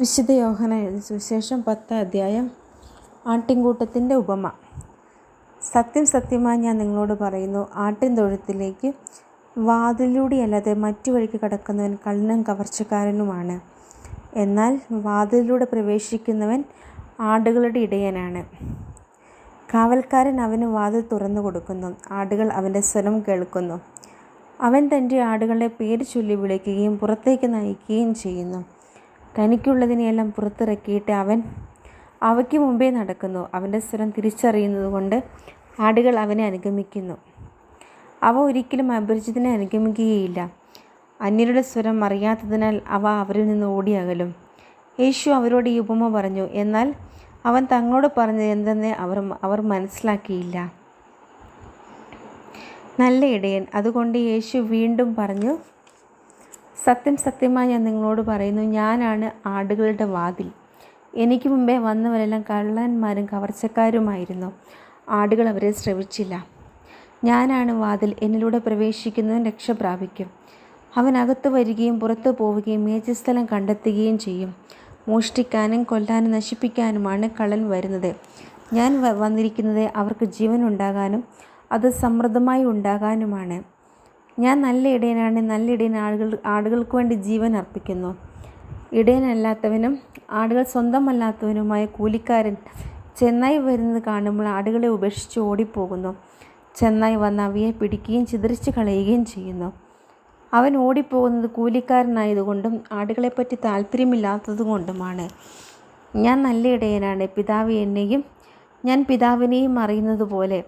വിശുദ്ധ യോഹന സുവിശേഷം പത്ത് അധ്യായം ആട്ടിൻകൂട്ടത്തിന്റെ ഉപമ. സത്യം സത്യമായി ഞാൻ നിങ്ങളോട് പറയുന്നു ആട്ടിൻ തൊഴുത്തിലേക്ക് വാതിലൂടെയല്ലാതെ മറ്റു വഴിക്ക് കടക്കുന്നവൻ കള്ളനും കവർച്ചക്കാരനുമാണ്. എന്നാൽ വാതിലിലൂടെ പ്രവേശിക്കുന്നവൻ ആടുകളുടെ ഇടയനാണ്. കാവൽക്കാരൻ അവന് വാതിൽ തുറന്നു കൊടുക്കുന്നു ആടുകൾ അവന്റെ സ്വരം കേൾക്കുന്നു. അവൻ തന്റെ ആടുകളെ പേര് ചൊല്ലി വിളിക്കുകയും പുറത്തേക്ക് നയിക്കുകയും ചെയ്യുന്നു. തനിക്കുള്ളതിനെയെല്ലാം പുറത്തിറക്കിയിട്ട് അവൻ അവയ്ക്ക് മുമ്പേ നടക്കുന്നു. അവന്റെ സ്വരം തിരിച്ചറിയുന്നത് കൊണ്ട് ആടുകൾ അവനെ അനുഗമിക്കുന്നു. അവ ഒരിക്കലും അപരിചിതനെ അനുഗമിക്കുകയില്ല. അന്യരുടെ സ്വരം അറിയാത്തതിനാൽ അവ അവരിൽ നിന്ന് ഓടിയകലും. യേശു അവരോട് ഈ ഉപമ പറഞ്ഞു. എന്നാൽ അവൻ തങ്ങളോട് പറഞ്ഞത് എന്തെന്ന് അവർ അവർ മനസ്സിലാക്കിയില്ല. നല്ല ഇടയൻ. അതുകൊണ്ട് യേശു വീണ്ടും പറഞ്ഞു സത്യം സത്യമായി ഞാൻ നിങ്ങളോട് പറയുന്നു ഞാനാണ് ആടുകളുടെ വാതിൽ. എനിക്ക് മുമ്പേ വന്നവരെല്ലാം കള്ളന്മാരും കവർച്ചക്കാരുമായിരുന്നു. ആടുകൾ അവരെ ശ്രവിച്ചില്ല. ഞാനാണ് വാതിൽ എന്നിലൂടെ പ്രവേശിക്കുന്നവൻ രക്ഷ പ്രാപിക്കും. അവൻ വരികയും പുറത്തു പോവുകയും മേജസ്ഥലം കണ്ടെത്തുകയും ചെയ്യും. മോഷ്ടിക്കാനും കൊല്ലാനും നശിപ്പിക്കാനുമാണ് കള്ളൻ വരുന്നത്. ഞാൻ വന്നിരിക്കുന്നത് അവർക്ക് ജീവൻ ഉണ്ടാകാനും അത് സമൃദ്ധമായി ഉണ്ടാകാനുമാണ്. ഞാൻ നല്ല ഇടയനാണ് നല്ല ഇടയൻ ആളുകൾ ആടുകൾക്ക് വേണ്ടി ജീവൻ അർപ്പിക്കുന്നു. ഇടയനല്ലാത്തവനും ആടുകൾ സ്വന്തമല്ലാത്തവനുമായ കൂലിക്കാരൻ ചെന്നായി വരുന്നത് കാണുമ്പോൾ ആടുകളെ ഉപേക്ഷിച്ച് ഓടിപ്പോകുന്നു. ചെന്നായി വന്ന് അവയെ പിടിക്കുകയും ചിതറിച്ച് കളയുകയും ചെയ്യുന്നു. അവൻ ഓടിപ്പോകുന്നത് കൂലിക്കാരനായതുകൊണ്ടും ആടുകളെപ്പറ്റി താല്പര്യമില്ലാത്തതുകൊണ്ടുമാണ്. ഞാൻ നല്ല ഇടയനാണ് പിതാവ് എന്നെയും ഞാൻ പിതാവിനെയും അറിയുന്നത് പോലെ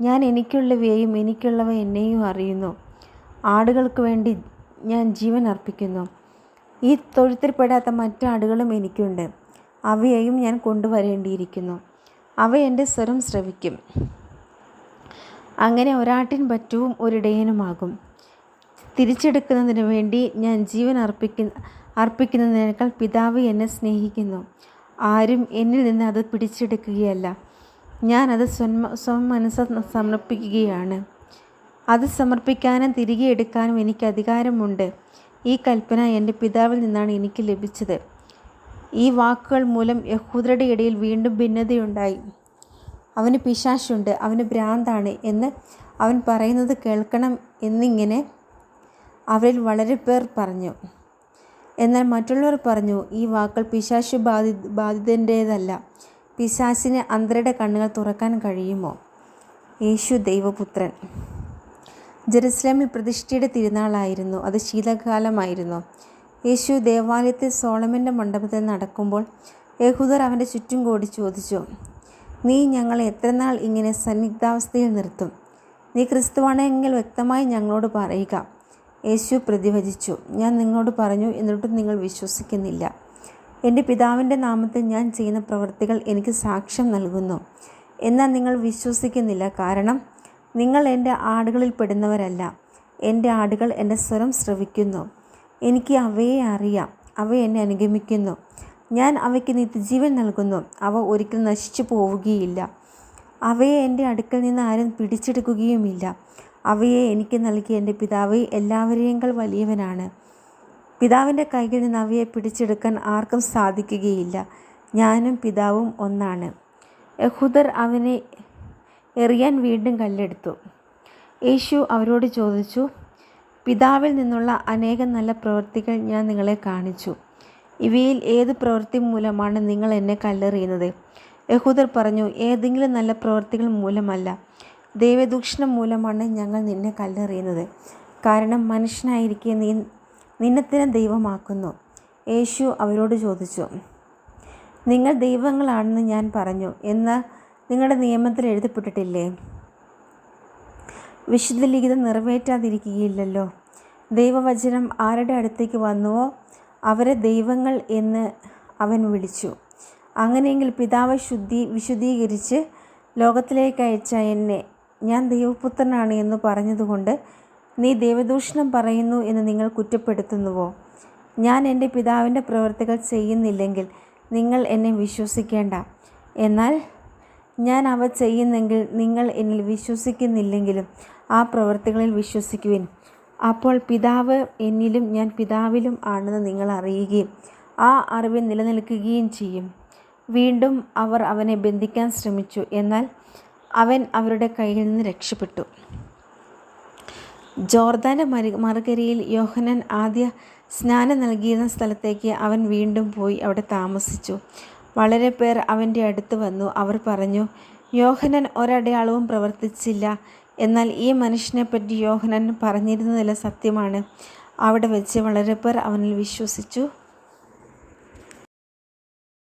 ഞാൻ എനിക്കുള്ളവയെയും എനിക്കുള്ളവ എന്നെയും അറിയുന്നു. ആടുകൾക്ക് വേണ്ടി ഞാൻ ജീവൻ അർപ്പിക്കുന്നു. ഈ തൊഴുത്തിൽപ്പെടാത്ത മറ്റു ആടുകളും എനിക്കുണ്ട്. അവയെയും ഞാൻ കൊണ്ടുവരേണ്ടിയിരിക്കുന്നു. അവ എന്റെ സ്വരം ശ്രവിക്കും. അങ്ങനെ ഒരാട്ടിൻ പറ്റവും ഒരിടയനുമാകും. തിരിച്ചെടുക്കുന്നതിന് വേണ്ടി ഞാൻ ജീവൻ അർപ്പിക്കുന്ന അർപ്പിക്കുന്നതിനേക്കാൾ പിതാവ് എന്നെ സ്നേഹിക്കുന്നു. ആരും എന്നിൽ നിന്ന് അത് പിടിച്ചെടുക്കുകയല്ല. ഞാൻ അത് സ്വന്മ സ്വം മനസ്സ് സമർപ്പിക്കുകയാണ്. അത് സമർപ്പിക്കാനും തിരികെ എടുക്കാനും എനിക്ക് അധികാരമുണ്ട്. ഈ കൽപ്പന എന്റെ പിതാവിൽ നിന്നാണ് എനിക്ക് ലഭിച്ചത്. ഈ വാക്കുകൾ മൂലം യഹൂദരുടെ ഇടയിൽ വീണ്ടും ഭിന്നതയുണ്ടായി. അവന് പിശാശുണ്ട് അവന് ഭ്രാന്താണ് എന്ന് അവൻ പറയുന്നത് കേൾക്കണം എന്നിങ്ങനെ അവരിൽ വളരെ പേർ പറഞ്ഞു. എന്നാൽ മറ്റുള്ളവർ പറഞ്ഞു ഈ വാക്കുകൾ പിശാശു ബാധി ബാധിതന്റേതല്ല. പിശാശിന് അന്തരുടെ കണ്ണുകൾ തുറക്കാൻ കഴിയുമോ? യേശു ദൈവപുത്രൻ. ജെറുസലേമിൽ പ്രതിഷ്ഠയുടെ തിരുനാളായിരുന്നു. അത് ശീതകാലമായിരുന്നു. യേശു ദേവാലയത്തിൽ സോളമന്റെ മണ്ഡപത്തിൽ നടക്കുമ്പോൾ യഹൂദർ അവന്റെ ചുറ്റും കൂടി ചോദിച്ചു നീ ഞങ്ങളെ എത്ര നാൾ ഇങ്ങനെ സന്നിഗ്ധാവസ്ഥയിൽ നിർത്തും? നീ ക്രിസ്തുവാണെങ്കിൽ വ്യക്തമായി ഞങ്ങളോട് പറയുക. യേശു പ്രതിവചിച്ചു ഞാൻ നിങ്ങളോട് പറഞ്ഞു എന്നിട്ടും നിങ്ങൾ വിശ്വസിക്കുന്നില്ല. എന്റെ പിതാവിന്റെ നാമത്തിൽ ഞാൻ ചെയ്യുന്ന പ്രവൃത്തികൾ എനിക്ക് സാക്ഷ്യം നൽകുന്നു. എന്നാൽ നിങ്ങൾ വിശ്വസിക്കുന്നില്ല. കാരണം നിങ്ങൾ എന്റെ ആടുകളിൽ പെടുന്നവരല്ല. എന്റെ ആടുകൾ എന്റെ സ്വരം ശ്രവിക്കുന്നു. എനിക്ക് അവയെ അറിയാം. അവ എന്നെ അനുഗമിക്കുന്നു. ഞാൻ അവയ്ക്ക് നിത്യജീവൻ നൽകുന്നു. അവ ഒരിക്കലും നശിച്ചു പോവുകയില്ല. അവയെ എന്റെ അടുക്കൽ നിന്ന് ആരും പിടിച്ചെടുക്കുകയുമില്ല. അവയെ എനിക്ക് നൽകിയ എന്റെ പിതാവ് എല്ലാവരെയേക്കാൾ വലിയവനാണ്. പിതാവിന്റെ കൈകളിൽ നിന്ന് അവയെ പിടിച്ചെടുക്കാൻ ആർക്കും സാധിക്കുകയില്ല. ഞാനും പിതാവും ഒന്നാണ്. യഹൂദർ അവനെ എറിയാൻ വീണ്ടും കല്ലെടുത്തു. യേശു അവരോട് ചോദിച്ചു പിതാവിൽ നിന്നുള്ള അനേകം നല്ല പ്രവൃത്തികൾ ഞാൻ നിങ്ങളെ കാണിച്ചു. ഇവയിൽ ഏത് പ്രവൃത്തി മൂലമാണ് നിങ്ങൾ എന്നെ കല്ലെറിയുന്നത്? യഹൂദർ പറഞ്ഞു ഏതെങ്കിലും നല്ല പ്രവൃത്തികൾ മൂലമല്ല. ദൈവദൂഷണം മൂലമാണ് ഞങ്ങൾ നിന്നെ കല്ലെറിയുന്നത്. കാരണം മനുഷ്യനായിരിക്കെ നീ നിന്നെ ദൈവമാക്കുന്നു. യേശു അവരോട് ചോദിച്ചു നിങ്ങൾ ദൈവങ്ങളാണെന്ന് ഞാൻ പറഞ്ഞു. എന്ന് നിങ്ങളുടെ നിയമത്തിൽ എഴുതപ്പെട്ടിട്ടില്ലേ? വിശുദ്ധ ലിഖിതം നിറവേറ്റാതിരിക്കുകയില്ലല്ലോ. ദൈവവചനം ആരുടെ അടുത്തേക്ക് വന്നുവോ അവരെ ദൈവങ്ങൾ എന്ന് അവൻ വിളിച്ചു. അങ്ങനെയെങ്കിൽ പിതാവ് ശുദ്ധി വിശുദ്ധീകരിച്ച് ലോകത്തിലേക്ക് അയച്ച എന്നെ ഞാൻ ദൈവപുത്രനാണ് എന്ന് പറഞ്ഞതുകൊണ്ട് നീ ദൈവദൂഷണം പറയുന്നു എന്ന് നിങ്ങൾ കുറ്റപ്പെടുത്തുന്നുവോ? ഞാൻ എന്റെ പിതാവിന്റെ പ്രവർത്തികൾ ചെയ്യുന്നില്ലെങ്കിൽ നിങ്ങൾ എന്നെ വിശ്വസിക്കേണ്ട. എന്നാൽ ഞാൻ അവ ചെയ്യുന്നെങ്കിൽ നിങ്ങൾ എന്നിൽ വിശ്വസിക്കുന്നില്ലെങ്കിലും ആ പ്രവർത്തികളിൽ വിശ്വസിക്കുവിൻ. അപ്പോൾ പിതാവ് എന്നിലും ഞാൻ പിതാവിലും ആണെന്ന് നിങ്ങൾ അറിയുകയും ആ അറിവ് നിലനിൽക്കുകയും ചെയ്യും. വീണ്ടും അവർ അവനെ ബന്ധിക്കാൻ ശ്രമിച്ചു. എന്നാൽ അവൻ അവരുടെ കയ്യിൽ നിന്ന് രക്ഷപ്പെട്ടു. ജോർദാന മരു മറുകരയിൽ യോഹനൻ ആദ്യ സ്നാനം നൽകിയിരുന്ന സ്ഥലത്തേക്ക് അവൻ വീണ്ടും പോയി അവിടെ താമസിച്ചു. വളരെ പേർ അവന്റെ അടുത്ത് വന്നു. അവർ പറഞ്ഞു യോഹനൻ ഒരടയാളവും പ്രവർത്തിച്ചില്ല. എന്നാൽ ഈ മനുഷ്യനെപ്പറ്റി യോഹനൻ പറഞ്ഞിരുന്നതെല്ലാം സത്യമാണ്. അവിടെ വെച്ച് വളരെ പേർ അവനിൽ വിശ്വസിച്ചു.